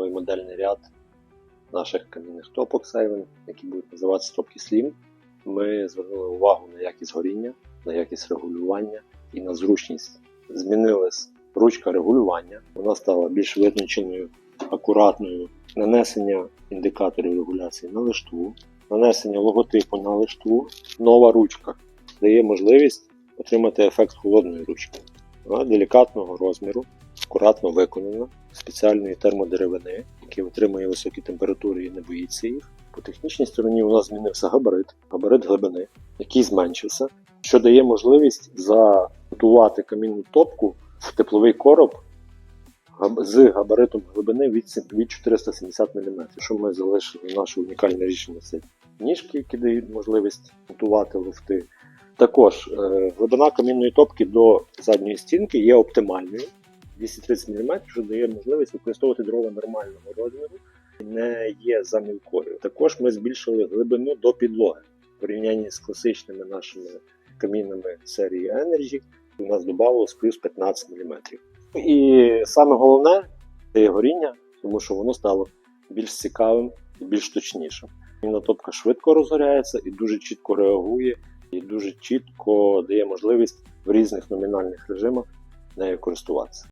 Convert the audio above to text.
новий модельний ряд наших камінних топок Сейвен, які будуть називатися топки Slim. Ми звернули увагу на якість горіння, на якість регулювання і на зручність. Змінилась ручка регулювання, вона стала більш визначеною, акуратною. Нанесення індикаторів регуляції на лиштву, нанесення логотипу на лиштву, нова ручка дає можливість отримати ефект холодної ручки. Вона делікатного розміру, акуратно виконана, спеціальної термодеревини, який витримує високі температури і не боїться їх. По технічній стороні у нас змінився габарит, габарит глибини, який зменшився, що дає можливість заготувати камінну топку в тепловий короб з габаритом глибини від, від 470 мм, що ми залишили наше унікальне рішення це ніжки, які дають можливість готувати луфти. Також е, глибина камінної топки до задньої стінки є оптимальною 230 мм, що дає можливість використовувати дрова нормального розміру, не є замілкою. Також ми збільшили глибину до підлоги в порівнянні з класичними нашими камінними серії Energy. У нас додавалось плюс 15 мм. І саме головне це горіння, тому що воно стало більш цікавим і більш точнішим. Камінна топка швидко розгоряється і дуже чітко реагує, і дуже чітко дає можливість в різних номінальних режимах нею користуватися.